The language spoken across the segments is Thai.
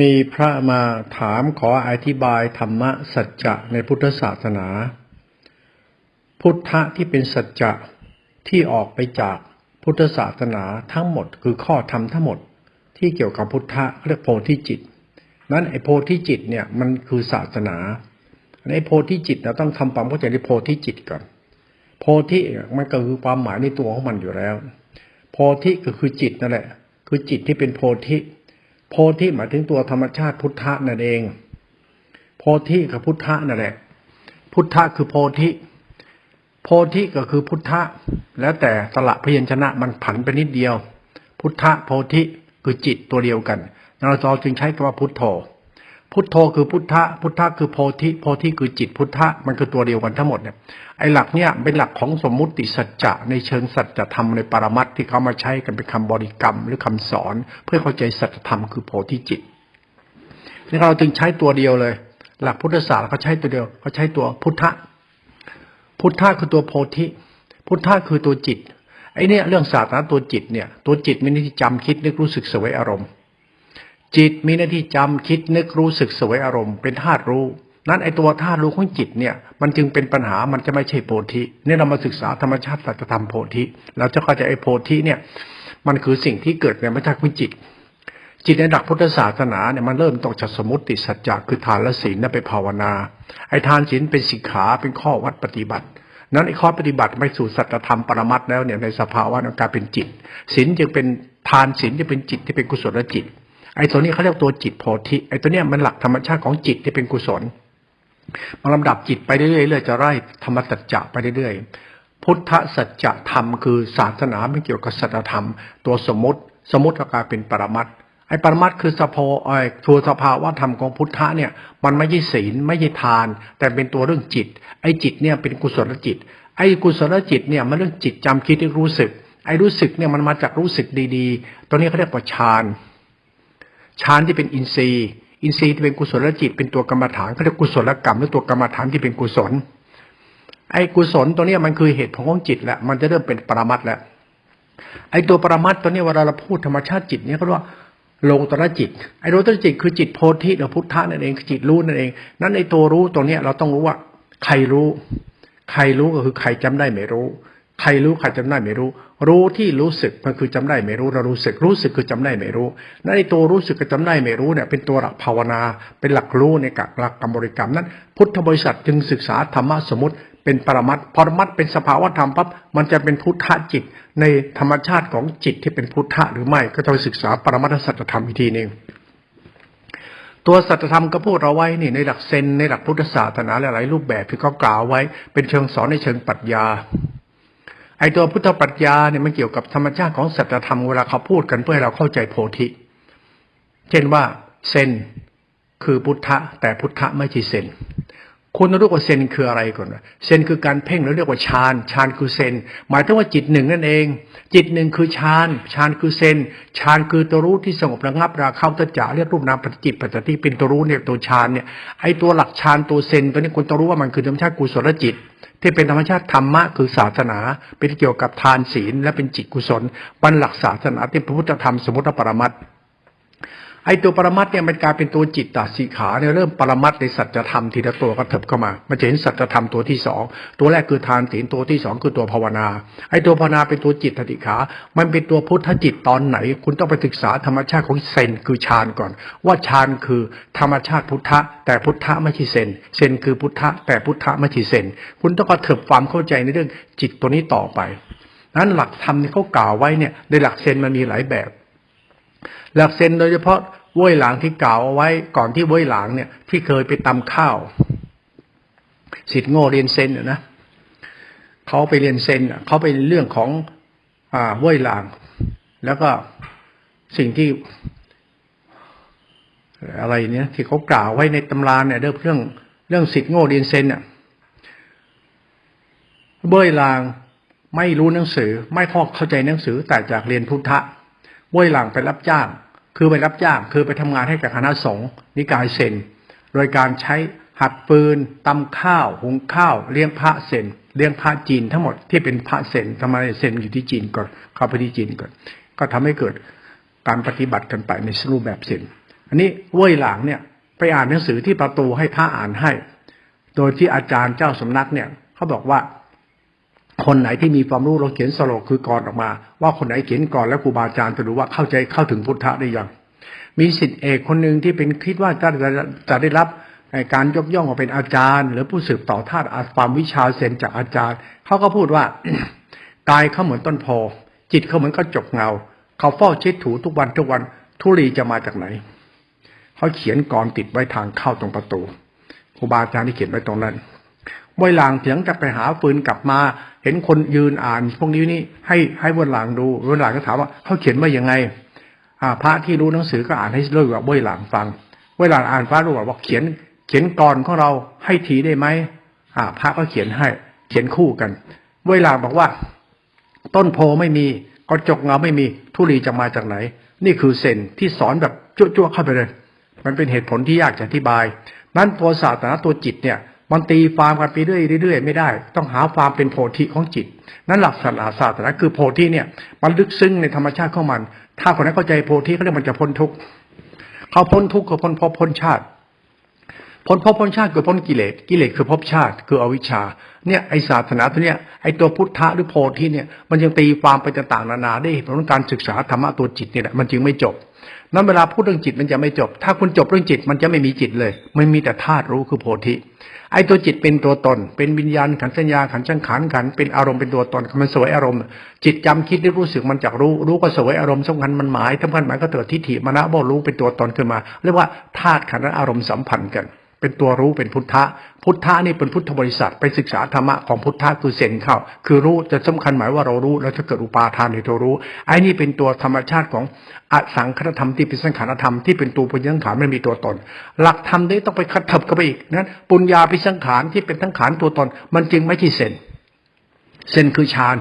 มีพระมาถามขออธิบายธรรมะสัจจะในพุทธศาสนา พุทธะที่เป็นสัจจะที่ออกไปจากพุทธศาสนาทั้งหมด คือข้อธรรมทั้งหมด ที่เกี่ยวกับพุทธะเรียกโพธิจิต นั้นไอโพธิจิตเนี่ยมันคือศาสนาในโพธิจิตเราต้องทำความเข้าใจในโพธิจิตก่อน โพธิมันก็คือความหมายในตัวของมันอยู่แล้ว โพธิก็คือจิตนั่นแหละ คือจิตที่เป็นโพธิ โพธิหมายถึงตัวธรรมชาติพุทธะนั่นเอง โพธิกับพุทธะนั่นแหละ พุทธะคือโพธิ โพธิก็คือพุทธะ แล้วแต่สละพยัญชนะมันผันไปนิดเดียว พุทธะโพธิคือจิตตัวเดียวกันเราจึงใช้คำว่าพุทโธ พุทโธคือพุทธะพุทธะคือโพธิโพธิคือจิตพุทธะมันคือตัวเดียวกันทั้งหมดเนี่ยไอ้หลักเนี่ยเป็นหลักของสมมุติสัจจะในเชิงสัจธรรมในปรมัตที่เขามาใช้กันเป็นคำบริกรรม หรือคำสอน เพื่อเข้าใจสัจธรรมคือโพธิจิตนี่เราจึงใช้ตัวเดียวเลย หลักพุทธศาสตร์เขาใช้ตัวเดียวเขาใช้ตัวพุทธะพุทธะคือตัวโพธิ พุทธะคือตัวจิตไอ้เนี่ยเรื่องศาสตร์นะตัวจิตเนี่ยตัวจิตไมีหน้าที่จำคิดนึกรู้สึกเสวยอารมณ์ จิตมีหน้าที่จำคิดนึกรู้สึกสวยอารมณ์เป็นธาตุรู้ นั้นไอ้ตัวธาตุรู้ของจิตเนี่ย มันจึงเป็นปัญหามันจะไม่ใช่โพธิเนี่ยเรามาศึกษาธรรมชาติสัจธรรมโพธิเราจะเข้าใจไอ้โพธิเนี่ย มันคือสิ่งที่เกิดในธรรมชาติของจิต จิตในหลักพุทธศาสนาเนี่ยมันเริ่มตกจากสมมติสัจจะคือทานและศีลนั่นไปภาวนา ไอ้ทานศีลเป็นสิกขาเป็นข้อวัดปฏิบัตินั้นไอ้ข้อปฏิบัติไปสู่สัจธรรมปรมัตแล้วเนี่ยในสภาวะของการเป็นจิตศีลจึงเป็นทานศีลจะเป็นจิตที่เป็นกุศลจิต ไอ้ตัวนี้เขาเรียกตัวจิตโพธิไอ้ตัวเนี้ยมันหลักธรรมชาติของจิตที่เป็นกุศลมันลำดับจิตไปเรื่อยๆจะไล่ธรรมสัจจะไปเรื่อยๆพุทธสัจจะธรรมคือศาสนาไม่เกี่ยวกับสัจธรรม ตัวสมมติสมมติกลายเป็นปรมัตถ์ไอ้ปรมัตถ์คือสภไอ้ตัวสภาวะธรรมของพุทธะเนี่ย มันไม่ใช่ศีลไม่ใช่ทาน แต่เป็นตัวเรื่องจิต ไอ้จิตเนี่ยเป็นกุศลจิต ไอ้กุศลจิตเนี่ยมันเรื่องจิตจำคิดที่รู้สึก ไอ้รู้สึกเนี่ยมันมาจากรู้สึกดีๆ ตัวนี้เขาเรียกว่าฌาน ฌานที่เป็นอินทรีย์ อินทรีย์ที่เป็นกุศลจิต เป็นตัวกรรมฐานเขาเรียกกุศลกรรมหรือตัวกรรมฐานที่เป็นกุศล ไอ้กุศลตัวนี้มันคือเหตุผลของจิตแหละมันจะเริ่มเป็นปรมัตแล้วไอ้ตัวปรมัตตัวนี้เวลาเราพูดธรรมชาติจิตเนี่ยเขาเรียกว่าโลตระจิต ไอ้โลตระจิตคือจิตโพธิหรือพุทธะนั่นเองคือจิตรู้นั่นเอง นั้นไอ้ตัวรู้ตัวเนี้ยเราต้องรู้ว่า ใครรู้ ใครรู้ก็คือใครจำได้ไม่รู้ ใครรู้ใครจำได้ไม่รู้ รู้ที่รู้สึกมันคือจำได้ไม่รู้เรารู้สึกรู้สึกคือจำได้ไม่รู้นั่นไอ้ตัวรู้สึกกับจำได้ไม่รู้เนี่ยเป็นตัวหลักภาวนา เป็นหลักรู้ในกับหลักกรรมบริกรรมนั้น พุทธบริษัทจึงศึกษาธรรมะสมมติ เป็นปรมัตปรมัตเป็นสภาวะธรรมปั๊บมันจะเป็นพุทธะจิต ในธรรมชาติของจิตที่เป็นพุทธะหรือไม่ก็จะไปศึกษาปรมัตสัจธรรมอีกทีหนึ่งตัวสัจธรรมก็พูดเราไว้นี่ในหลักเซนในหลักพุทธศาสนาหลายๆรูปแบบที่เขากล่าวไว้ เป็นเชิงสอนในเชิงปรัชญา ไอ้ตัวพุทธปรัชญาเนี่ยมันเกี่ยวกับธรรมชาติของสัจธรรมเวลาเขาพูดกันเพื่อให้เราเข้าใจโพธิ เช่นว่าเซนคือพุทธะแต่พุทธะไม่ใช่เซน คุณรู้ว่าเซนคืออะไรก่อนเซนคือการเพ่งแล้วเรียกว่าฌานฌานคือเซน หมายถึงว่าจิตหนึ่งนั่นเอง จิตหนึ่งคือฌานฌานคือเซนฌานคือตัวรู้ที่สงบระงับราเข้าตจ่าเรียกรูปนามปฏิจิตปัจจิเป็นตัวรู้เนี่ยตัวฌานเนี่ยไอตัวหลักฌานตัวเซนตัวนี้คุณต้องรู้ว่ามันคือธรรมชาติกุศลจิต ที่เป็นธรรมชาติธรรมะคือศาสนา เป็นเกี่ยวกับทานศีลและเป็นจิตกุศลบันหลักศาสนาที่พระพุทธธรรมสมมติปรมัตถ์ ไอตัวปรมัตเนี่ยมันกลายเป็นตัวจิตตสีขาเนี่ยเริ่มปรมัตในสัจธรรมทีละตัวก็เถิบเข้ามามันจะเห็นสัจธรรมตัวที่สองตัวแรกคือทานศีลตัวที่สองคือตัวภาวนา ไอตัวภาวนาเป็นตัวจิตตติขา มันเป็นตัวพุทธจิตตอนไหน คุณต้องไปศึกษาธรรมชาติของเซนคือฌานก่อน ว่าฌานคือธรรมชาติพุทธะ แต่พุทธะไม่ใช่เซนเซนคือพุทธะ แต่พุทธะไม่ใช่เซนคุณต้องกระเถิบความเข้าใจในเรื่องจิตตัวนี้ต่อไปนั้นหลักธรรมที่เขากล่าวไว้เนี่ยในหลักเซนมันมีหลายแบบ หลักเซนโดยเฉพาะเว้ยหลางที่กล่าวเอาไว้ก่อนที่เว้ยหลางเนี่ยที่เคยไปตำข้าวสิทธิ์โง่เรียนเซนนะเขาไปเรียนเซนเขาไปเรื่องของอ่าเว้ยหลาง แล้วก็สิ่งที่ อะไรเนี่ยที่เขากล่าวไว้ในตำราเนี่ยเรื่องเรื่องเรื่องสิทธิ์โง่เรียนเซนเนี่ยเว้ยหลางไม่รู้หนังสือ ไม่พอเข้าใจหนังสือแต่จากเรียนพุทธะเว้ยหลางไปรับจ้าง คือไปรับจ้างคือไปทำงานให้กับคณะสงฆ์นิกายเซนโดยการใช้หัดปืนตำข้าว หุงข้าว เลี้ยงพระเซนเลี้ยงพระจีนทั้งหมดที่เป็นพระเซนทำไมเซนอยู่ที่จีนก่อนเข้าไปที่จีนก่อน ก็ทำให้เกิดการปฏิบัติกันไปในรูปแบบเซนอันนี้เว่ยหลางเนี่ยไปอ่านหนังสือที่ประตูให้พระอ่านให้ โดยที่อาจารย์เจ้าสำนักเนี่ยเขาบอกว่า คนไหนที่มีความรู้เราเขียนสโลกคือกรออกมา ว่าคนไหนเขียนก่อนแล้วครูบาอาจารย์จะดูว่าเข้าใจเข้าถึงพุทธะได้ยังมีสิทธิเอกคนหนึ่งที่เป็นคิดว่าจะจะได้รับการยกย่องว่าเป็นอาจารย์ หรือผู้สืบต่อทอดความวิชาเซนจากอาจารย์เขาก็พูดว่ากายเขาเหมือนต้นโพจิตเขาเหมือนกระจกเงา เขาเฝ้าเช็ดถูทุกวันทุกวันทุลีจะมาจากไหนเขาเขียนกรติดไว้ทางเข้าตรงประตูครูบาอาจารย์ที่เขียนไว้ตรงนั้นเวยหลางเถียงจะไปหาฟืนกลับมา เห็นคนยืนอ่าน พวกนี้นี่ให้ให้เวยหลางดูเวยหลางก็ถามว่าเขาเขียนว่ายังไง อ่า พระที่รู้หนังสือก็อ่านให้เลิกว่าเวยหลางฟังเวยหลางอ่านพระรู้ว่าเขียน เขียนกรของเราให้ทีได้ไหมอ่า พระก็เขียนให้ เขียนคู่กันเวยหลางบอกว่า ต้นโพไม่มีกระจกเงาไม่มีทุลีจะมาจากไหน นี่คือเซนที่สอนแบบจ้วๆเข้าไปเลย มันเป็นเหตุผลที่ยากจะอธิบายนั้นตัวศาสตร์ตัวจิตเนี่ย มันตีฟาร์มกันไปเรื่อยๆไม่ได้ ต้องหาฟาร์มเป็นโพธิของจิต นั้นหลักศาสนาศาสตร์คือโพธิเนี่ยมันลึกซึ้งในธรรมชาติของมัน ถ้าคนนั้นเข้าใจโพธิเขาเรียกมันจะพ้นทุกข์เขาพ้นทุกข์คือพ้นภพพ้นชาติ พ้นภพพ้นชาติคือพ้นกิเลสกิเลสคือภพชาติ คืออวิชชา เนี่ยไอศาสนาตัวเนี้ยไอตัวพุทธะหรือโพธิเนี่ยมันยังตีความไปต่างๆนานาได้เพราะการศึกษาธรรมะตัวจิตเนี่ยมันจึงไม่จบ นั้นเวลาพูดเรื่องจิตมันจะไม่จบ ถ้าคุณจบเรื่องจิตมันจะไม่มีจิตเลย มันมีแต่ธาตุรู้คือโพธิ ไอ้ตัวจิตเป็นตัวตน เป็นวิญญาณขันธ์สัญญาขันธ์สังขารขันธ์เป็นอารมณ์เป็นตัวตนมันสวยอารมณ์ จิตจำคิดได้รู้สึกมันจากรู้ รู้ก็สวยอารมณ์สำคัญมันหมายสำคัญหมายก็เกิดทิฏฐิมณะบ่รู้เป็นตัวตนขึ้นมา เรียกว่าธาตุขันธ์อารมณ์สัมพันธ์กัน เป็นตัวรู้เป็นพุทธะ พุทธะนี่เป็นพุทธบริษัทไปศึกษาธรรมะของพุทธะคือเซนเข้า คือรู้จะสำคัญหมายว่าเรารู้แล้วจะเกิดอุปาทานในตัวรู้ไอ้นี่เป็นตัวธรรมชาติของอสังคตธรรมที่เป็นสังขารธรรมที่เป็นตัวปัญญสังขารไม่มีตัวตน หลักธรรมนี้ต้องไปคัดทับเข้าไปอีกนั้นปุญญาพิสังขารที่เป็นทั้งขารตัวตน มันจึงไม่ใช่เซนเซนคือฌาน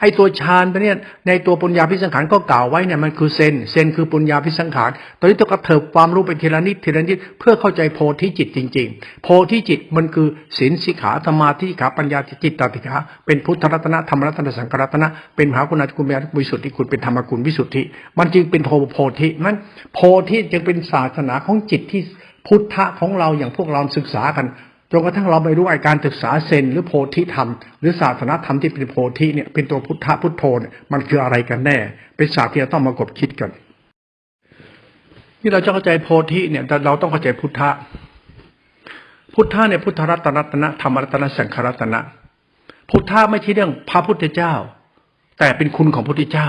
ไอ้ตัวฌานตัวเนี้ยในตัวปุญญาพิสังขารก็กล่าวไว้เนี่ยมันคือเซนเซนคือปุญญาพิสังขารตอนนี้ต้องกระเถิบความรู้ไปทีละนิดทีละนิดเพื่อเข้าใจโพธิจิตจริง ๆ โพธิจิตมันคือศีลสิกขาสมาธิขาปัญญาจิตตติขาเป็นพุทธรัตนะธรรมรัตนะสังฆรัตนะเป็นมหาคุณาธิคุณเป็นวิสุทธิคุณเป็นธรรมคุณวิสุทธิ มันจึงเป็นโพโพธินั้นโพธิจึงเป็นศาสนาของจิตที่พุทธะของเราอย่างพวกเราศึกษากัน จนกระทั่งเราไม่รู้ไอการศึกษาเซนหรือโพธิธรรม หรือศาสนาธรรมที่เป็นโพธิเนี่ยเป็นตัวพุทธพุทโธเนี่ยมันคืออะไรกันแน่ เป็นศาสตร์ที่เราต้องมากดคิดกันที่เราจะเข้าใจโพธิเนี่ยแต่เราต้องเข้าใจพุทธะพุทธะเนี่ยพุทธรัตนัตนะธรรมรัตนะสังขรัตนะ พุทธะไม่ใช่เรื่องพระพุทธเจ้า แต่เป็นคุณของพระพุทธเจ้า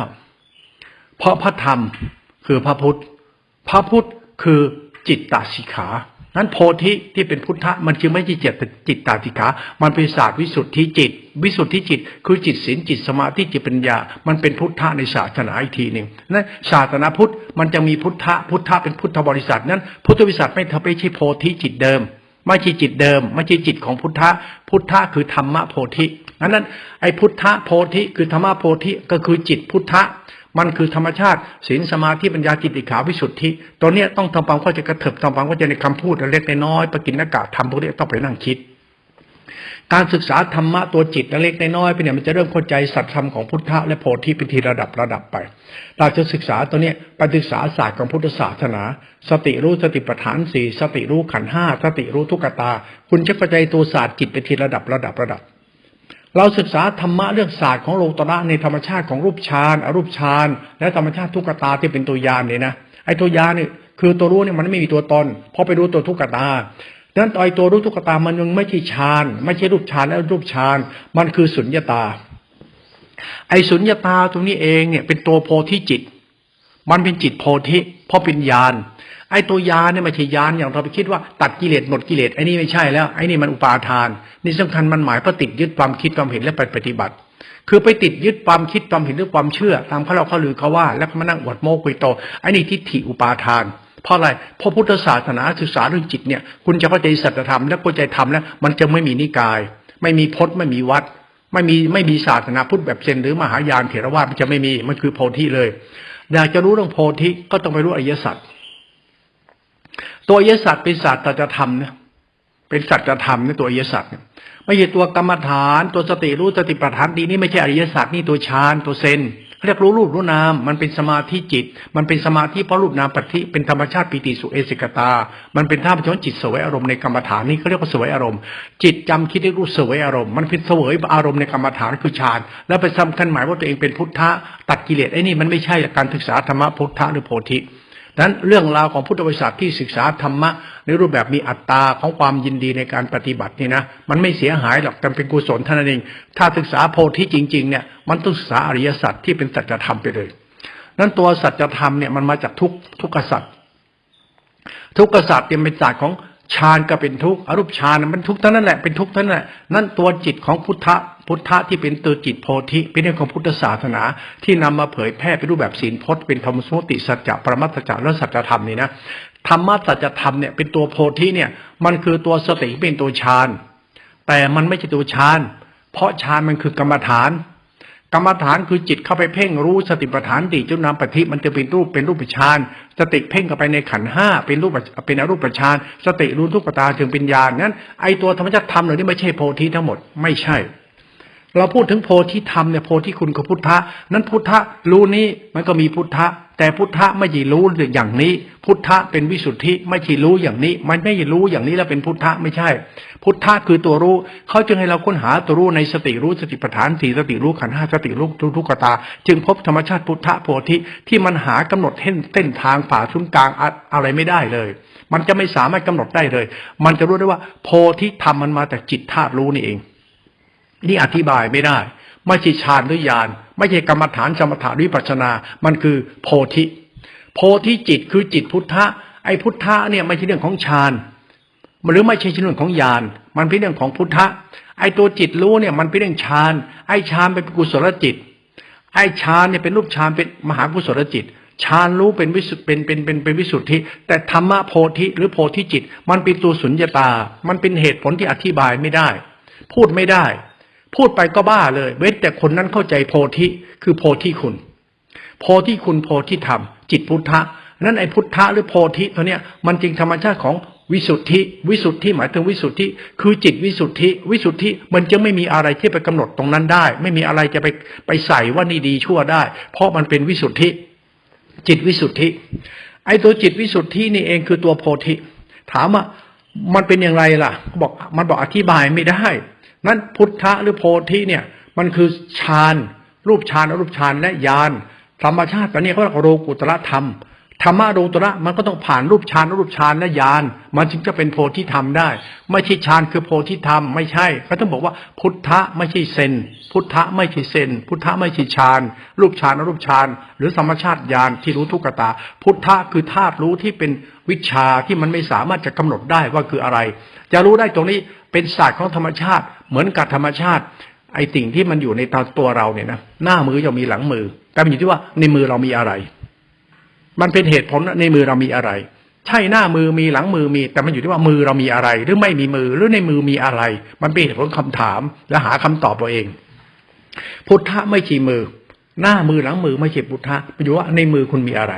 เพราะพระธรรมคือพระพุทธ พระพุทธคือจิตตาสิกขา นั้นโพธิที่เป็นพุทธะมันจึงไม่ใช่จิตจิตตาติขา มันเป็นศาสตร์วิสุทธิจิต วิสุทธิจิต คือจิตศีลจิตสมาธิจิตปัญญา มันเป็นพุทธะในศาสนาอีกทีหนึ่งนั้นศาสนาพุทธมันจะมีพุทธะพุทธะเป็นพุทธบริษัทนั้น พุทธบริษัทไม่ทำไม่ใช่โพธิจิตเดิม ไม่ใช่จิตเดิม ไม่ใช่จิตของพุทธะพุทธะคือธรรมะโพธินั้นนั้นไอ้พุทธะโพธิคือธรรมะโพธิก็คือจิตพุทธะ มันคือธรรมชาติศีลสมาธิปัญญาจิตติขาวิสุทธิตัวเนี้ยต้องทำความเข้าใจกระเถิบทำความเข้าใจในคำพูดเล็กน้อยประกินอากาศทำพวกนี้ต้องไปนั่งคิด การศึกษาธรรมะตัวจิตเล็กน้อยไปเนี่ยมันจะเริ่มเข้าใจสัจธรรมของพุทธะและโพธิเป็นทีระดับระดับไป เราจะศึกษาตัวเนี้ยไปศึกษาศาสตร์ของพุทธศาสนา สติรู้สติปัฏฐานสี่สติรู้ขันห้าสติรู้ทุกตา คุณจะเข้าใจตัวศาสตร์จิตเป็นทีระดับระดับระดับ เราศึกษาธรรมะเรื่องศาสตร์ของโลตระในธรรมชาติของรูปฌานอรูปฌานและธรรมชาติทุกขตาที่เป็นตัวยานเนี่ยนะไอ้ตัวยานเนี่ยคือตัวรู้เนี่ยมันไม่มีตัวตนเพราะไปรู้ตัวทุกขตาดังนั้นไอ้ตัวรู้ทุกขตามันยังไม่ใช่ฌานไม่ใช่รูปฌานและรูปฌานมันคือสุญญตา ไอ้สุญญตาตรงนี้เองเนี่ยเป็นตัวโพธิจิต มันเป็นจิตโพธิเพราะเป็นญาณ ไอ้ตัวยาเนี่ยไม่ใช่ยานอย่างเราไปคิดว่าตัดกิเลสหมดกิเลสไอ้นี่ไม่ใช่แล้วไอ้นี่มันอุปาทาน นี่สำคัญมันหมายเพราะติดยึดความคิดความเห็นและไปปฏิบัติ คือไปติดยึดความคิดความเห็นหรือความเชื่อ ตามเขาเราเขาลือเขาว่า แล้วมานั่งอวดโม้คุยโตไอ้นี่ทิฏฐิอุปาทานเพราะอะไรเพราะพุทธศาสนาศึกษาเรื่องจิตเนี่ย คุณจะเข้าใจสัจธรรมและเข้าใจธรรมแล้วมันจะไม่มีนิกาย ไม่มีพจน์ไม่มีวัด ไม่มีไม่มีศาสนาพุทธแบบเซนหรือมหายานเถรวาทมันจะไม่มีมันคือโพธิเลย อยากจะรู้เรื่องโพธิก็ต้องไปรู้อริยสัจ ตัวอริยสัจเป็นศาสตร์จะธรรมนะเป็นสัจธรรมในตัวอริยสัจเนี่ยไม่ใช่ตัวกรรมฐาน ตัวสติรู้สติปัฏฐานดีนี่ไม่ใช่อริยสัจนี่ตัวฌานตัวเซนเรียกรู้รูปรู้นาม มันเป็นสมาธิจิต มันเป็นสมาธิเพราะรูปนามปฏิเป็นธรรมชาติปีติสุเอสิกตา มันเป็นท่าประชนจิตเสวยอารมณ์ในกรรมฐานนี่เขาเรียกว่าเสวยอารมณ์ จิตจำคิดได้รู้เสวยอารมณ์ มันเป็นเสวยอารมณ์ในกรรมฐานคือฌาน แล้วไปสำคัญหมายว่าตัวเองเป็นพุทธะตัดกิเลสไอ้นี่มันไม่ใช่การศึกษาธรรมะพุทธะหรือโพธิ นั้นเรื่องราวของพุทธบริษัทที่ศึกษาธรรมะ ในรูปแบบมีอัตตาของความยินดีในการปฏิบัตินี่นะมันไม่เสียหายหรอกแต่เป็นกุศลท่านั้นเองถ้าศึกษาโพธิจริงๆเนี่ยมันต้องศึกษาอริยสัจที่เป็นสัจธรรมไปเลยนั้นตัวสัจธรรมเนี่ยมันมาจากทุกทุกขสัจทุกขสัจเนี่ยเป็นศาสตร์ของฌานก็เป็นทุกข์อรูปฌานมันทุกข์เท่านั้นแหละเป็นทุกข์เท่านั้นแหละนั่นตัวจิตของพุทธะ พุทธะที่เป็นตัวจิตโพธิเป็นเรื่องของพุทธศาสนา ที่นำมาเผยแพร่เป็นรูปแบบศีลพจน์เป็นธรรมสมุติสัจจะปรมัตถสัจจะและสัจธรรมนี่นะธรรมะสัจธรรมเนี่ยเป็นตัวโพธิเนี่ยมันคือตัวสติเป็นตัวฌานแต่มันไม่ใช่ตัวฌานเพราะฌานมันคือกรรมฐาน กรรมฐานคือจิตเข้าไปเพ่งรู้สติปัฏฐานติจุนามปฏิมันจะเป็นรูปเป็นรูปฌานสติเพ่งเข้าไปในขันห้าเป็นรูปเป็นอรูปฌานสติรู้ทุกขตาถึงปัญญานั้นไอตัวธรรมชาติธรรมเหล่านี้ไม่ใช่โพธิทั้งหมดไม่ใช่ เราพูดถึงโพธิธรรมเนี่ยโพธิคุณกับพุทธะ นั้นพุทธะรู้นี้มันก็มีพุทธะ แต่พุทธะไม่ใช่รู้อย่างนี้ พุทธะเป็นวิสุทธิไม่ใช่รู้อย่างนี้ มันไม่ใช่รู้อย่างนี้แล้วเป็นพุทธะไม่ใช่ พุทธะคือตัวรู้เขาจึงให้เราค้นหาตัวรู้ในสติรู้สติปัฏฐานสี่สติรู้ขันห้าสติรู้ทุกขตา จึงพบธรรมชาติพุทธะโพธิที่มันหากำหนดเส้นเส้นทางฝ่าศูนย์กลางอะไรไม่ได้เลย มันจะไม่สามารถกำหนดได้เลย มันจะรู้ได้ว่า โพธิธรรมมันมาจากจิตธาตุรู้นี่เอง นี่อธิบายไม่ได้ ไม่ใช่ฌานหรือญาณไม่ใช่กรรมฐานสมถะวิปัสสนา มันคือโพธิ โพธิจิตคือจิตพุทธะไอ้พุทธะเนี่ยไม่ใช่เรื่องของฌานหรือไม่ใช่เรื่องของญาณมันเป็นเรื่องของพุทธะไอ้ตัวจิตรู้เนี่ยมันเป็นเรื่องฌานไอ้ฌานเป็นกุศลจิต ไอ้ฌานเนี่ยเป็นรูปฌานเป็นมหากุศลจิตฌานรู้เป็นวิสุทธิเป็นเป็นเป็นเป็นวิสุทธิ แต่ธรรมะโพธิหรือโพธิจิต มันเป็นตัวสุญญตา มันเป็นเหตุผลที่อธิบายไม่ได้ พูดไม่ได้ พูดไปก็บ้าเลย เว้นแต่คนนั้นเข้าใจโพธิคือโพธิคุณ โพธิคุณโพธิธรรม จิตพุทธะนั้นไอ้พุทธะหรือโพธิตัวเนี้ยมันจริงธรรมชาติของวิสุทธิ วิสุทธิหมายถึงวิสุทธิ คือจิตวิสุทธิ วิสุทธิมันจะไม่มีอะไรที่ไปกำหนดตรงนั้นได้ ไม่มีอะไรจะไปไปใส่ว่านี่ดีชั่วได้ เพราะมันเป็นวิสุทธิ จิตวิสุทธิ ไอ้ตัวจิตวิสุทธินี่เองคือตัวโพธิ ถามว่ามันเป็นอย่างไรล่ะ บอกมันบอกอธิบายไม่ได้ นั้นพุทธะหรือโพธิเนี่ยมันคือฌานรูปฌานอรูปฌานและญาณธรรมชาติตอนนี้เขาเรียกว่าโลกุตระธรรมธรรมะโลกุตระมันก็ต้องผ่านรูปฌานรูปฌานและญาณมันจึงจะเป็นโพธิธรรมได้ ไม่ใช่ฌานคือโพธิธรรมไม่ใช่เขาต้องบอกว่าพุทธะไม่ใช่เซน พุทธะไม่ใช่เซน พุทธะไม่ใช่ฌานรูปฌานอรูปฌานหรือธรรมชาติญาณที่รู้ทุกขตา พุทธะคือธาตุรู้ที่เป็นวิชาที่มันไม่สามารถจะกำหนดได้ว่าคืออะไร จะรู้ได้ตรงนี้ เป็นศาสตร์ของธรรมชาติ เหมือนกับธรรมชาติ ไอ้สิ่งที่มันอยู่ในตัวเราเนี่ยนะหน้ามือจะมีหลังมือแต่มันอยู่ที่ว่าในมือเรามีอะไร มันเป็นเหตุผลในมือเรามีอะไร ใช่หน้ามือมีหลังมือมี แต่มันอยู่ที่ว่ามือเรามีอะไร หรือไม่มีมือหรือในมือมีอะไร มันเป็นเหตุผลคำถาม และหาคำตอบตัวเอง พุทธะไม่ใช่มือ หน้ามือหลังมือไม่ใช่พุทธะมันอยู่ว่าในมือคุณมีอะไร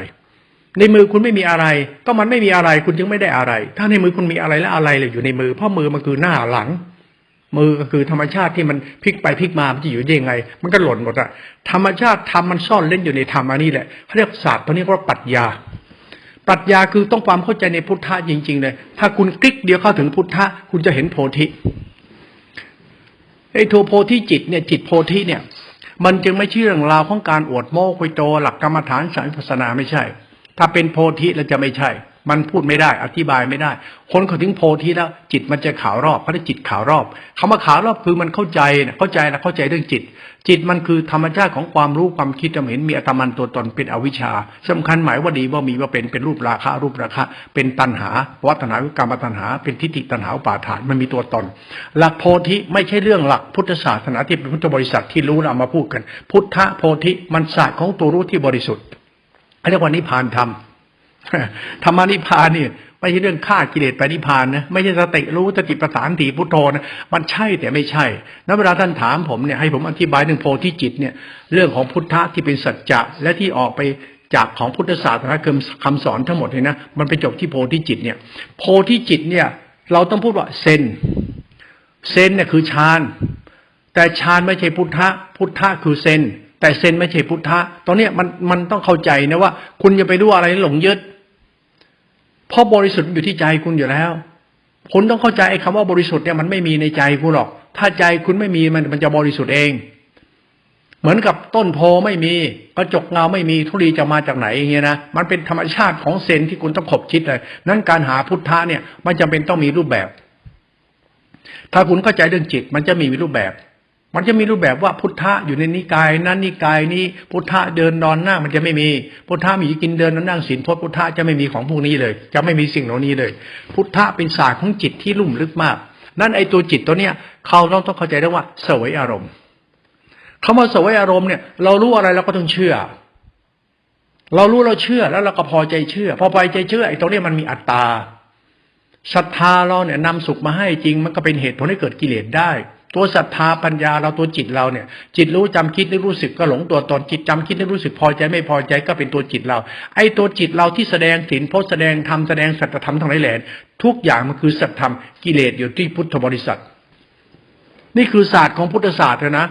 ในมือคุณไม่มีอะไร ก็มันไม่มีอะไรคุณจึงไม่ได้อะไร ถ้าในมือคุณมีอะไรและอะไรเลยอยู่ในมือ เพราะมือมันคือหน้าหลัง มือก็คือธรรมชาติที่มันพลิกไปพลิกมามันจะอยู่ได้ยังไง มันก็หล่นหมดอะธรรมชาติธรรมมันซ่อนเล่นอยู่ในธรรมอันนี้แหละเขาเรียกศาสตร์ตัวนี้ว่าปรัชญาปรัชญาคือต้องความเข้าใจในพุทธะจริง ๆ เลย ถ้าคุณคลิกเดียวเข้าถึงพุทธะคุณจะเห็นโพธิไอ้โทโพธิจิตเนี่ยจิตโพธิเนี่ย มันจึงไม่ใช่เรื่องราวของการอวดโม้คุยโตหลักกรรมฐานสายศาสนาไม่ใช่ ถ้าเป็นโพธิแล้วจะไม่ใช่ มันพูดไม่ได้ อธิบายไม่ได้ คนเขาถึงโพธิแล้ว จิตมันจะขาวรอบเขาเรียกจิตขาวรอบคำว่าขาวรอบคือมันเข้าใจนะเข้าใจนะเข้าใจเรื่องจิต จิตมันคือธรรมชาติของความรู้ความคิดจำเห็นมีอัตมันตัวตนเป็นอวิชชาสำคัญหมายว่าดีว่ามีว่าเป็นเป็นรูปราคะรูปราคะเป็นตัณหาวัฒนาวิกรรมตัณหา เป็นทิฏฐิตัณหาอุปาทานมันมีตัวตน หลักโพธิไม่ใช่เรื่องหลักพุทธศาสนาที่เป็นพุทธบริษัทที่รู้เอามาพูดกัน พุทธโพธิมันศาสตร์ของตัวรู้ที่บริสุทธิ์ เรียกว่านิพพานธรรมธรรมนิพานนี่ไม่ใช่เรื่องฆ่ากิเลสไปนิพานนะไม่ใช่สติรู้สติปัฏฐานถีพุทโธนะมันใช่แต่ไม่ใช่แล้วเวลาท่านถามผมเนี่ยให้ผมอธิบายเรื่องโพธิจิตเนี่ย เรื่องของพุทธะที่เป็นสัจจะและที่ออกไปจากของพุทธศาสนาคือคำสอนทั้งหมดเลยนะมันไปจบที่โพธิจิตเนี่ย โพธิจิตเนี่ย เราต้องพูดว่าเซนเซนเนี่ยคือฌานแต่ฌานไม่ใช่พุทธะพุทธะคือเซน แต่เซนไม่ใช่พุทธะตรงเนี้มันมันต้องเข้าใจนะว่า คุณจะไปรู้อะไรหลงยึดเพราะบริสุทธิ์อยู่ที่ใจคุณอยู่แล้ว คุณต้องเข้าใจไอ้คำว่าบริสุทธิ์เนี่ยมันไม่มีในใจคุณหรอก ถ้าใจคุณไม่มีมันมันจะบริสุทธิ์เอง เหมือนกับต้นโพไม่มีกระจกเงาไม่มีธุลีจะมาจากไหนอย่างเงี้ยนะมันเป็นธรรมชาติของเซนที่คุณต้องขบคิดเลยนั้นการหาพุทธะเนี่ย มันจำเป็นต้องมีรูปแบบ ถ้าคุณเข้าใจเรื่องจิต มันจะมีรูปแบบ มันจะมีรูปแบบว่าพุทธะอยู่ในนิกายนั้นนิกายนี้พุทธะเดินนอนนั่งมันจะไม่มีพุทธะมีกินเดินนั่งศีลพจน์พุทธะจะไม่มีของพวกนี้เลย จะไม่มีสิ่งเหล่านี้เลย พุทธะเป็นศาสตร์ของจิตที่ลุ่มลึกมาก นั่นไอตัวจิตตัวเนี้ยเขาต้องต้องเข้าใจได้ว่าเสวยอารมณ์คำว่าเสวยอารมณ์เนี่ยเรารู้อะไรเราก็ต้องเชื่อ เรารู้เราเชื่อแล้วเราก็พอใจเชื่อ พอพอใจเชื่อไอ้ตรงเนี้ยมันมีอัตตาศรัทธาเราเนี่ยนำสุขมาให้จริง มันก็เป็นเหตุผลให้เกิดกิเลสได้ ตัวศรัทธาปัญญาเราตัวจิตเราเนี่ย จิตรู้จำคิดนึกรู้สึกก็หลงตัวตนจิตจำคิดนึกรู้สึกพอใจไม่พอใจก็เป็นตัวจิตเรา ไอ้ตัวจิตเราที่แสดงศีลพจน์แสดงธรรมแสดงสัจธรรมทั้งหลายแหล่ทุกอย่างมันคือสัจธรรมกิเลสอยู่ที่พุทธบริษัท นี่คือศาสตร์ของพุทธศาสตร์นะ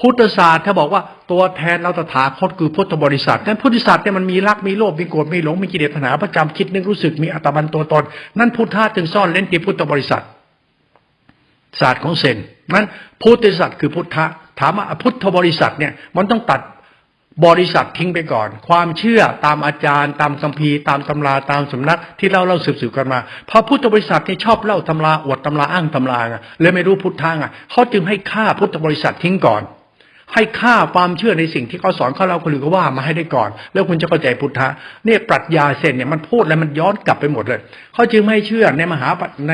พุทธศาสตร์ถ้าบอกว่าตัวแทนเราตถาคตคือพุทธบริษัทนั้นพุทธศาสตร์เนี่ยมันมีรักมีโลภมีโกรธมีหลงมีกิเลสตัณหาประจำคิดนึกรู้สึกมีอัตบันตัวตน นั่นพุทธะจึงซ่อนเล่นที่พุทธบริษัท ศาสตร์ของเซนนั้นพุทธศาสตร์คือพุทธะถามว่าพุทธบริษัทเนี่ยมันต้องตัดบริษัททิ้งไปก่อน ความเชื่อตามอาจารย์ ตามคัมภีร์ตามตำราตามสำนักที่เราเล่าสืบๆกันมาพระพุทธบริษัทที่ชอบเล่าตำราอวดตำราอ้างตำราไงเลยไม่รู้พุทธะไงเขาจึงให้ฆ่าพุทธบริษัททิ้งก่อน ให้ค่าความเชื่อในสิ่งที่เขาสอนเขาเราคนอื่นก็ว่ามาให้ได้ก่อน แล้วคุณจะเข้าใจพุทธะเนี่ยปรัชญาเซนเนี่ยมันพูดแล้วมันย้อนกลับไปหมดเลยเขาจึงไม่เชื่อในมหาใน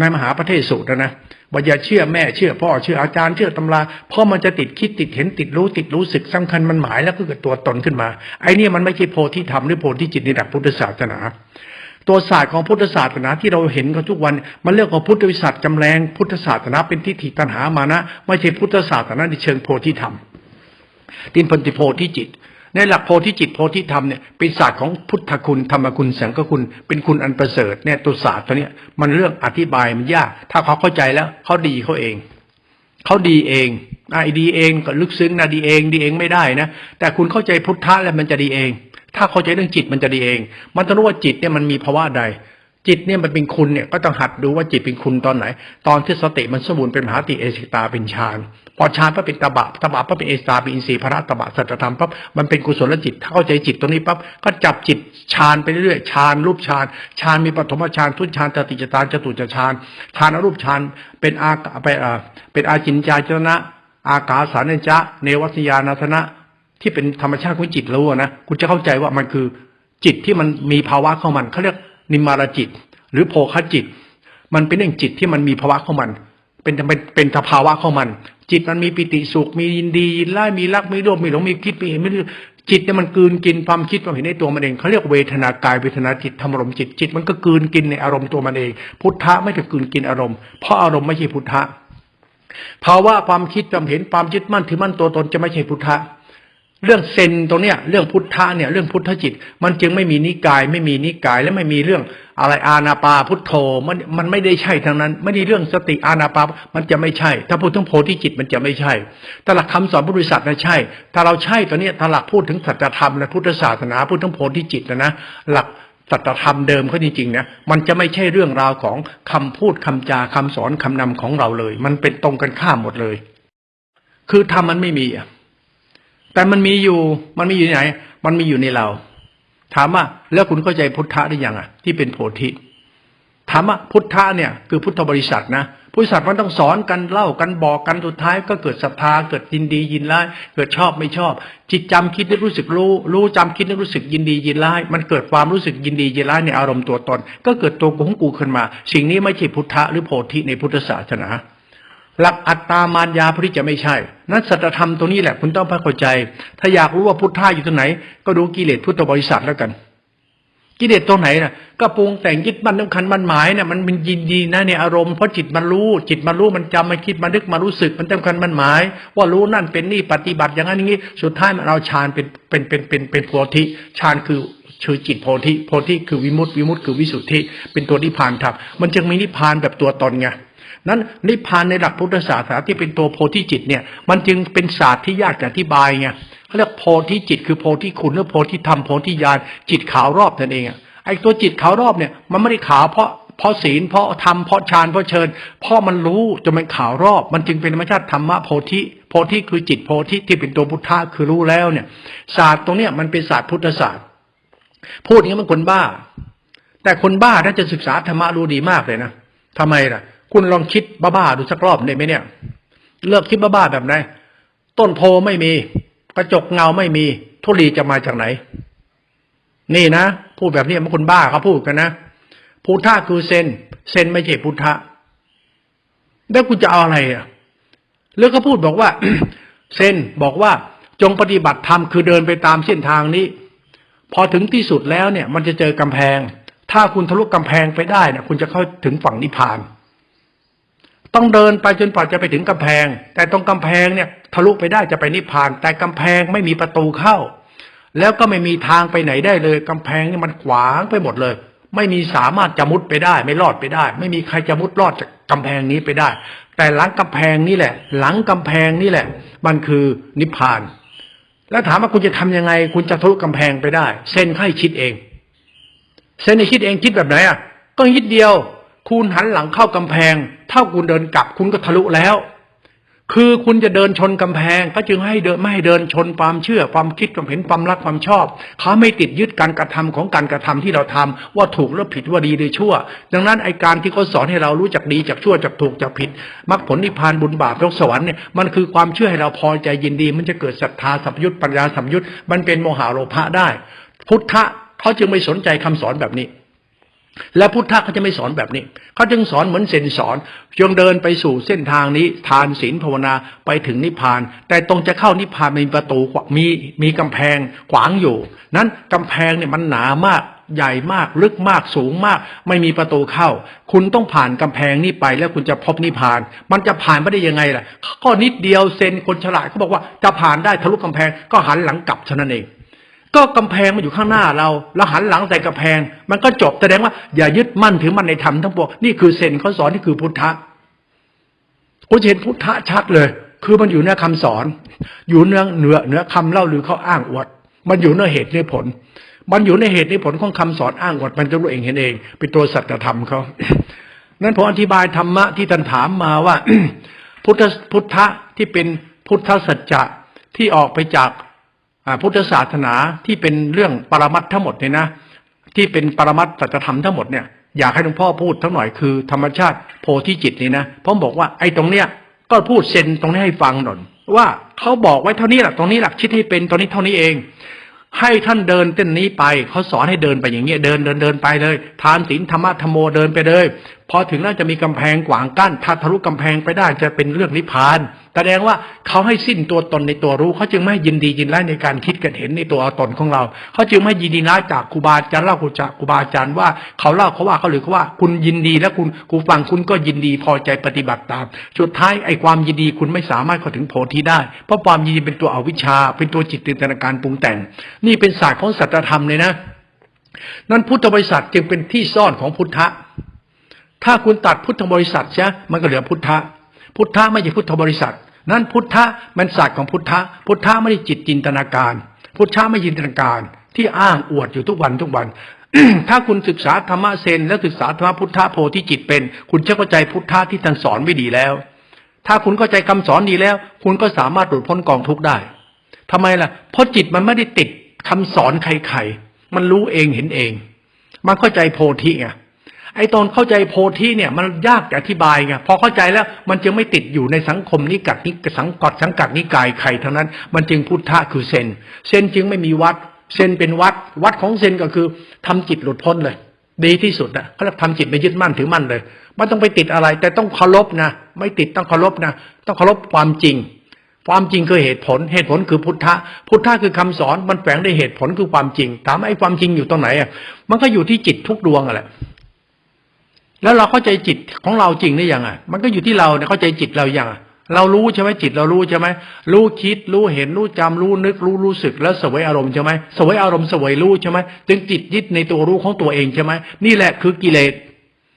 ในมหาประเทศสูตรนะนะ ว่าอย่าเชื่อแม่เชื่อพ่อเชื่ออาจารย์เชื่อตำราเพราะมันจะติดคิดติดเห็นติดรู้ติดรู้สึกสำคัญมันหมายแล้วก็เกิดตัวตนขึ้นมา ไอ้นี่มันไม่ใช่โพธิธรรมหรือโพธิจิตในหลักพุทธศาสนา ตัวศาสตร์ของพุทธศาสนาที่เราเห็นกันทุกวัน มันเรื่องของพุทธวิสัชจำแรงพุทธศาสนาเป็นทิฏฐิตัณหามานะ ไม่ใช่พุทธศาสนาในเชิงโพธิธรรมดินพันธิโพธิจิต ในหลักโพธิจิตโพธิธรรมเนี่ยเป็นศาสตร์ของพุทธคุณธรรมคุณสังฆคุณ เป็นคุณอันประเสริฐเนี่ยตัวศาสตร์ตัวเนี้ยมันเรื่องอธิบายมันยาก ถ้าเขาเข้าใจแล้วเขาดีเขาเองเขาดีเองไอ้ดีเองก็ลึกซึ้งนะดีเองดีเองไม่ได้นะ แต่คุณเข้าใจพุทธะแล้วมันจะดีเอง ถ้าเข้าใจเรื่องจิตมันจะดีเอง มันต้องรู้ว่าจิตเนี่ยมันมีภาวะใด จิตเนี่ยมันเป็นคุณเนี่ยก็ต้องหัดดูว่าจิตเป็นคุณตอนไหน ตอนที่สติมันสมบูรณ์เป็นมหาติเอสิตาเป็นฌาน พอฌานปั๊บเป็นตบะตบะปั๊บเป็นเอสตาเป็นอินทรีย์พระตบะสัจธรรมปั๊บมันเป็นกุศลจิตถ้าเข้าใจจิตตัวนี้ปั๊บก็จับจิตฌานไปเรื่อยๆฌานรูปฌานฌานมีปฐมฌานทุตฌานตติจฌานจตุจฌานฌานอรูปฌานเป็นอาไปอ่าเป็นอาจินจายจนะ อากาสานัญจะเนวัตยานาธนะ ที่เป็นธรรมชาติของจิตรู้นะคุณจะเข้าใจว่ามันคือจิตที่มันมีภาวะของมันเขาเรียกนิมมารจิต หรือโภคจิต มันเป็นเรื่องจิตที่มันมีภาวะของมัน เป็นเป็นเป็นสภาวะของมัน จิตมันมีปิติสุข มียินดียินไล่มีรักมีโลภมีหลงมีคิดมีเห็นไม่รู้จิตเนี่ยมันกืนกินความคิดความเห็นในตัวมันเองเขาเรียกเวทนากายเวทนาจิตธรรมรมจิตจิตมันก็กืนกินในอารมณ์ตัวมันเอง พุทธะไม่ได้กืนกินอารมณ์เพราะอารมณ์ไม่ใช่พุทธะภาวะความคิดความเห็นความยึดมั่นถือมั่นตัวตนจะไม่ใช่พุทธะ เรื่องเซนตรงเนี้ยเรื่องพุทธะเนี่ยเรื่องพุทธจิต มันจึงไม่มีนิกายไม่มีนิกายและไม่มีเรื่องอะไรอาณาปาพุทโธมันมันไม่ได้ใช่ทั้งนั้น ไม่ได้เรื่องสติอาณาปามันจะไม่ใช่ ถ้าพูดถึงโพธิจิตมันจะไม่ใช่แต่หลักคำสอนพุทธบริษัทนะใช่ ถ้าเราใช่ตัวเนี้ยถ้าหลักพูดถึงสัจธรรมและพุทธศาสนาพูดถึงโพธิจิตนะนะหลักสัจธรรมเดิมเขาจริงๆนะมันจะไม่ใช่เรื่องราวของคำพูดคำจาคำสอนคำนำของเราเลย มันเป็นตรงกันข้ามหมดเลย คือธรรมมันไม่มีอะ แต่มันมีอยู่ มันมีอยู่ที่ไหน มันมีอยู่ในเรา ถามว่าแล้วคุณเข้าใจพุทธะหรือยังอะ ที่เป็นโพธิถามว่าพุทธะเนี่ยคือพุทธบริษัทนะพุทธบริษัทมันต้องสอนกันเล่ากันบอกกันสุดท้ายก็เกิดศรัทธาเกิดยินดียินร้าย เกิดชอบไม่ชอบ จิตจำคิดนึกรู้สึกรู้ รู้จำคิดนึกรู้สึกยินดียินร้าย มันเกิดความรู้สึกยินดียินร้ายในอารมณ์ตัวตน ก็เกิดตัวของกูขึ้นมา สิ่งนี้ไม่ใช่พุทธะหรือโพธิในพุทธศาสนา หลักอัตตามารยาพริจะไม่ใช่ นั้นสัจธรรมตรงนี้แหละคุณต้องเข้าใจ ถ้าอยากรู้ว่าพุทธะอยู่ตรงไหน ก็ดูกิเลสพุทธบริษัทแล้วกัน กิเลสตรงไหนน่ะ ก็ปรุงแต่งยึดมั่นสำคัญมันหมายเนี่ยมันเป็นยินดีนะในอารมณ์เพราะจิตมันรู้ จิตมันรู้มันจำมันคิดมันนึกมันรู้สึกมันสำคัญมันหมาย ว่ารู้นั่นเป็นนี่ปฏิบัติอย่างนั้นอย่างนี้ สุดท้ายมันเอาฌานเป็นเป็นเป็นเป็นเป็นโพธิฌานคือชื่อจิตโพธิโพธิคือวิมุตติวิมุตติคือวิสุทธิ เป็นตัวนิพพานครับมันจึงมีนิพพานแบบตัวตนไง นั้นนิพพานในหลักพุทธศาสนาที่เป็นตัวโพธิจิตเนี่ย มันจึงเป็นศาสตร์ที่ยากจะอธิบายไงเขาเรียกโพธิจิต คือโพธิคุณหรือโพธิธรรมโพธิญาณจิตขาวรอบนั่นเองไอ้ตัวจิตขาวรอบเนี่ยมันไม่ได้ขาวเพราะเพราะศีลเพราะธรรมเพราะฌานเพราะเชิญเพราะมันรู้จนมันขาวรอบ มันจึงเป็นธรรมชาติธรรมะโพธิโพธิคือจิตโพธิที่เป็นตัวพุทธะคือรู้แล้วเนี่ย ศาสตร์ตรงเนี้ยมันเป็นศาสตร์พุทธศาสตร์ พูดอย่างนี้มันคนบ้า แต่คนบ้าถ้าจะศึกษาธรรมะรู้ดีมากเลยนะทำไมล่ะ คุณลองคิดบ้าๆดูสักรอบได้ไหมเนี่ย เลิกคิดบ้าๆแบบไหนต้นโพไม่มี กระจกเงาไม่มีทุลีจะมาจากไหน นี่นะ พูดแบบนี้มันคนบ้าเขาพูดกันนะพุทธะคือเซนเซนไม่ใช่พุทธะแล้วกูจะเอาอะไรอะแล้วก็พูดบอกว่า เซนบอกว่าจงปฏิบัติธรรมคือเดินไปตามเส้นทางนี้ พอถึงที่สุดแล้วเนี่ย มันจะเจอกำแพง ถ้าคุณทะลุกำแพงไปได้นี่ยคุณจะเข้าถึงฝั่งนิพพาน ต้องเดินไปจนกว่าจะไปถึงกำแพง แต่ตรงกำแพงเนี่ย ทะลุไปได้จะไปนิพพาน แต่กำแพงไม่มีประตูเข้า แล้วก็ไม่มีทางไปไหนได้เลยกำแพงนี่มันขวางไปหมดเลย ไม่มีสามารถจะมุดไปได้ ไม่รอดไปได้ ไม่มีใครจะมุดรอดจากกำแพงนี้ไปได้ แต่หลังกำแพงนี่แหละ หลังกำแพงนี่แหละ มันคือนิพพาน แล้วถามว่าคุณจะทำยังไง คุณจะทะลุกำแพงไปได้ เส้นให้คิดเอง เส้นให้คิดเองคิดแบบไหนอะก็คิดเดียว คุณหันหลังเข้ากำแพงถ้าคุณเดินกลับคุณก็ทะลุแล้ว คือคุณจะเดินชนกำแพง ก็จึงให้เดินไม่ให้เดินชนความเชื่อ ความคิดความเห็นความรักความชอบ เขาไม่ติดยึดการกระทำของการกระทำที่เราทำว่าถูกหรือผิดว่าดีหรือชั่ว ดังนั้นไอการที่เขาสอนให้เรารู้จักดีจากชั่วจากถูกจากผิดมรรคผลนิพพานบุญบาปโลกสวรรค์เนี่ยมันคือความเชื่อให้เราพอใจยินดี มันจะเกิดศรัทธาสัมยุตปัญญาสัมยุตมันเป็นโมหะโลภะได้ พุทธะเขาจึงไม่สนใจคำสอนแบบนี้ และพุทธะเขาจะไม่สอนแบบนี้ เขาจึงสอนเหมือนเซนสอนจงเดินไปสู่เส้นทางนี้ ทานศีลภาวนาไปถึงนิพพาน แต่ตรงจะเข้านิพพานมีประตูมีมีกำแพงขวางอยู่ นั้นกำแพงเนี่ยมันหนามากใหญ่มากลึกมากสูงมาก ไม่มีประตูเข้า คุณต้องผ่านกำแพงนี้ไปแล้วคุณจะพบนิพพาน มันจะผ่านไม่ได้ยังไงล่ะก็นิดเดียวเซนคนฉลาดเขาบอกว่าจะผ่านได้ทะลุกำแพงก็หันหลังกลับเท่านั้นเอง ก็กำแพงมันอยู่ข้างหน้าเราเราหันหลังใส่กำแพง มันก็จบแสดงว่าอย่ายึดมั่นถือมั่นในธรรมทั้งปวงนี่คือเซนเขาสอนนี่คือพุทธะคุณเห็นพุทธะชัดเลย คือมันอยู่เนื้อคำสอน อยู่เนื้อเนื้อเนื้อคำเล่าหรือเขาอ้างอวด มันอยู่เนื้อเหตุเนื้อผล มันอยู่ในเหตุในผลของคำสอนอ้างอวดมันจะรู้เองเห็นเองเป็นตัวสัจธรรมเขานั้นผมอธิบายธรรมะที่ท่านถามมาว่า พุทธพุทธะที่เป็นพุทธสัจจะที่ออกไปจาก พุทธศาสนาที่เป็นเรื่องปรมัตทั้งหมดเนี่ยนะ ที่เป็นปรมัตสัจธรรมทั้งหมดเนี่ยอยากให้หลวงพ่อพูดทั้งหน่อยคือธรรมชาติโพธิจิตนี่นะผมบอกว่าไอ้ตรงเนี้ยก็พูดเซนตรงนี้ให้ฟังหน่อยว่าเขาบอกไว้เท่านี้แหละตรงนี้หลักคิดให้เป็นตรงนี้เท่านี้เอง ให้ท่านเดินเต้นนี้ไปเขาสอนให้เดินไปอย่างเงี้ยเดินเดินเดินไปเลย ทานศีลธรรมะธรรมโมเดินไปเลย พอถึงน่าจะมีกำแพงขวางกั้นถ้าทะลุกำแพงไปได้จะเป็นเรื่องนิพพาน แสดงว่าเขาให้สิ้นตัวตนในตัวรู้เขาจึงไม่ยินดียินร้ายในการคิดกันเห็นในตัวตนของเรา เขาจึงไม่ยินดีร้ายจากครูบาอาจารย์เล่าครูจากครูบาอาจารย์ว่าเขาเล่าเขาว่าเขาหรือเขาว่า คุณยินดีและคุณกูฟังคุณก็ยินดีพอใจปฏิบัติตามสุดท้ายไอ้ความยินดีคุณไม่สามารถเข้าถึงโพธิได้ เพราะความยินดีเป็นตัวอวิชชา เป็นตัวจิตจินตนาการปรุงแต่ง นี่เป็นศาสตร์ของสัจธรรมเลยนะ นั้นพุทธบริษัทจึงเป็นที่ซ่อนของพุทธะ ถ้าคุณตัดพุทธบริษัทใช่มันก็เหลือพุทธะ พุทธะไม่ใช่พุทธบริษัท นั้นพุทธะมันศาสตร์ของพุทธะ พุทธะไม่ได้จิตจินตนาการ พุทธะไม่จินตนาการ ที่อ้างอวดอยู่ทุกวันทุกวัน ถ้าคุณศึกษาธรรมะเซนและศึกษาธรรมะพุทธะโพธิจิตเป็น คุณจะเข้าใจพุทธะที่ท่านสอนไว้ดีแล้ว ถ้าคุณเข้าใจคำสอนดีแล้ว คุณก็สามารถหลุดพ้นกองทุกข์ได้ทำไมล่ะ เพราะจิตมันไม่ได้ติดคำสอนใครๆ มันรู้เองเห็นเอง มันเข้าใจโพธิไง ไอ้ตอนเข้าใจโพธิเนี่ยมันยากจะอธิบายไงพอเข้าใจแล้วมันจึงไม่ติดอยู่ในสังคมนิกัดนิสังกัดสังกัดนิกายใครทั้งนั้น มันจึงพุทธะคือเซนเซนจึงไม่มีวัดเซนเป็นวัด วัดของเซนก็คือทำจิตหลุดพ้นเลย ดีที่สุดนะเขาเรียกทำจิตไม่ยึดมั่นถือมั่นเลยไม่ต้องไปติดอะไร แต่ต้องเคารพนะไม่ติดต้องเคารพนะต้องเคารพความจริง ความจริงคือเหตุผล เหตุผลคือพุทธะพุทธะคือคำสอนมันแฝงด้วยเหตุผลคือความจริงถามไอ้ความจริงอยู่ตรงไหนอะมันก็อยู่ที่จิตทุกดวงอะแหละ แล้วเราเข้าใจจิตของเราจริงได้ยังไงมันก็อยู่ที่เราเนี่ยเข้าใจจิตเราอย่างอะเรารู้ใช่ไหมจิตเรารู้ใช่ไหมรู้คิดรู้เห็นรู้จำรู้นึกรู้รู้สึกแล้วสวยอารมณ์ใช่ไหมสวยอารมณ์สวยรู้ใช่ไหมจึงจิตยึดในตัวรู้ของตัวเองใช่ไหมนี่แหละคือกิเลส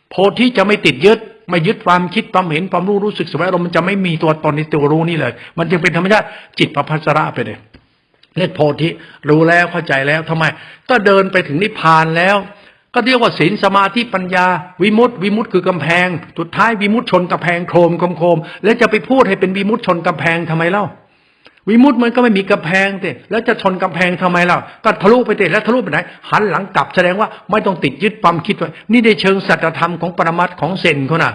โพธิจะไม่ติดยึดไม่ยึดความคิดความเห็นความรู้รู้สึกสบายอารมณ์มันจะไม่มีตัวตนในตัวรู้นี่เลย มันจึงเป็นธรรมชาติจิตประภัสระไปเลยเรียกโพธิรู้แล้วเข้าใจแล้วทำไม ก็เดินไปถึงนิพพานแล้ว ก็เรียกว่าศีลสมาธิปัญญา วิมุตติวิมุตติคือกำแพง สุดท้ายวิมุตติชนกำแพงโครมโครมโครมแล้วจะไปพูดให้เป็นวิมุตติชนกำแพงทำไมเล่า วิมุตติมันก็ไม่มีกำแพงเตแล้วจะชนกำแพงทำไมเล่าก็ทะลุไปเตแล้วทะลุไปไหน หันหลังกลับแสดงว่าไม่ต้องติดยึดความคิดไว้นี่ได้เชิงสัจธรรมของปรมัตของเซนเขาน่ะ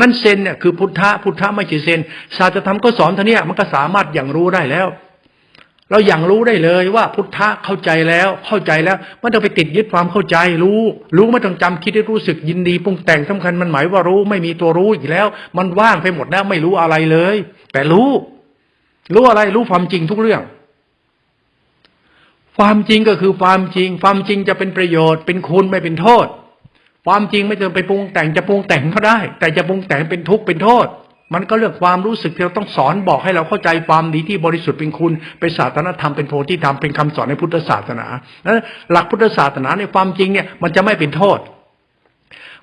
นั่นเซนเนี่ยคือพุทธะพุทธะไม่ใช่เซนศาสัจธรรมก็สอนเท่านี้มันก็สามารถอย่างรู้ได้แล้ว เราอย่างรู้ได้เลยว่าพุทธะเข้าใจแล้วเข้าใจแล้วไม่ต้องไปติดยึดความเข้าใจรู้ รู้ไม่ต้องจำคิดให้รู้สึกยินดีปรุงแต่งสำคัญมันหมายว่ารู้ไม่มีตัวรู้อีกแล้ว มันว่างไปหมดแล้วไม่รู้อะไรเลย แต่รู้ รู้อะไรรู้ความจริงทุกเรื่อง ความจริงก็คือความจริง ความจริงจะเป็นประโยชน์เป็นคุณไม่เป็นโทษ ความจริงไม่จำไปปรุงแต่งจะปรุงแต่งก็ได้ แต่จะปรุงแต่งเป็นทุกข์เป็นโทษ มันก็เรื่องความรู้สึกที่เราต้องสอนบอกให้เราเข้าใจความดีที่บริสุทธิ์เป็นคุณ เป็นศาสนธรรมเป็นโพธิธรรมเป็นคำสอนในพุทธศาสนานั้นหลักพุทธศาสนาในความจริงเนี่ยมันจะไม่เป็นโทษ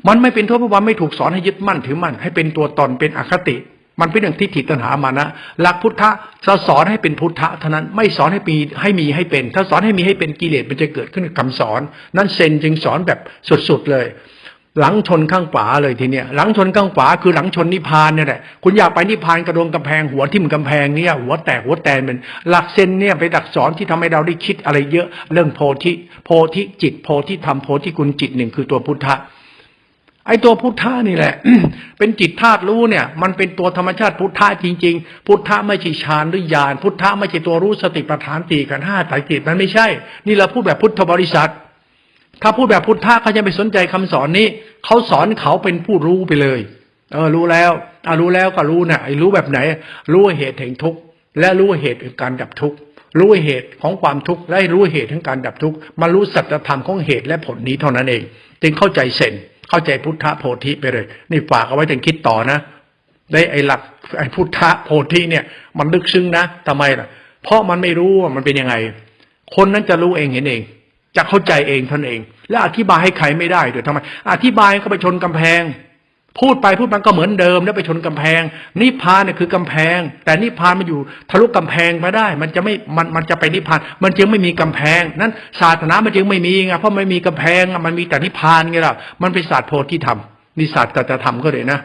มันไม่เป็นโทษเพราะว่าไม่ถูกสอนให้ยึดมั่นถือมั่นให้เป็นตัวตนเป็นอคติ มันเป็นเรื่องทิฏฐิตัณหามานะ หลักพุทธะจะสอนให้เป็นพุทธะเท่านั้นไม่สอนให้มีให้มีให้เป็น ถ้าสอนให้มีให้เป็นกิเลสมันจะเกิดขึ้นกับคำสอน นั้นเซนจึงสอนแบบสุดๆเลย หลังชนข้างขวาเลยทีเนี้ยหลังชนข้างขวาคือหลังชนนิพพานเนี่ยแหละคุณอยากไปนิพพานกระโดงกำแพงหัวทิ่มกำแพงเนี่ยหัวแตกหัวแตนเป็นหลักเซนเนี่ยเป็นหลักสอนที่ทำให้เราได้คิดอะไรเยอะเรื่องโพธิโพธิจิตโพธิธรรมโพธิกุลจิตหนึ่งคือตัวพุทธะไอ้ตัวพุทธะนี่แหละ เป็นจิตธาตุรู้เนี่ย มันเป็นตัวธรรมชาติพุทธะจริง ๆ พุทธะไม่ใช่ฌานหรือญาณพุทธะไม่ใช่ตัวรู้สติปัฏฐานสี่กันห้าสายจิตมันไม่ใช่ นี่เราพูดแบบพุทธบริษัท ถ้าพูดแบบพุทธะเขาจะไม่สนใจคำสอนนี้ เขาสอนเขาเป็นผู้รู้ไปเลย เออ รู้แล้วอะรู้แล้วก็รู้นะไอ้รู้แบบไหน รู้เหตุแห่งทุกข์และรู้เหตุแห่งการดับทุกข์รู้เหตุของความทุกข์และรู้เหตุแห่งการดับทุกข์มารู้สัจธรรมของเหตุและผลนี้เท่านั้นเอง จึงเข้าใจเซนเข้าใจพุทธะโพธิไปเลย นี่ฝากเอาไว้ถึงคิดต่อนะได้ไอ้หลักไอ้พุทธะโพธิเนี่ย มันลึกซึ้งนะทำไมล่ะ เพราะมันไม่รู้ว่ามันเป็นยังไง คนนั้นจะรู้เองเห็นเอง จะเข้าใจเองท่านเอง และอธิบายให้ใครไม่ได้ด้วยทำไมอธิบายก็ไปชนกำแพง พูดไปพูดมันก็เหมือนเดิมแล้วไปชนกำแพง นิพพานเนี่ยคือกำแพง แต่นิพพานมันอยู่ทะลุกำแพงมาได้ มันจะไม่มันมันจะไปนิพพาน มันจึงไม่มีกำแพง นั้นศาสนามันจึงไม่มีไงเพราะไม่มีกำแพงมันมีแต่นิพพานไงล่ะมันเป็นศาสตร์โพธิธรรมนี่ศาสตร์ตธรรมก็เลยนะ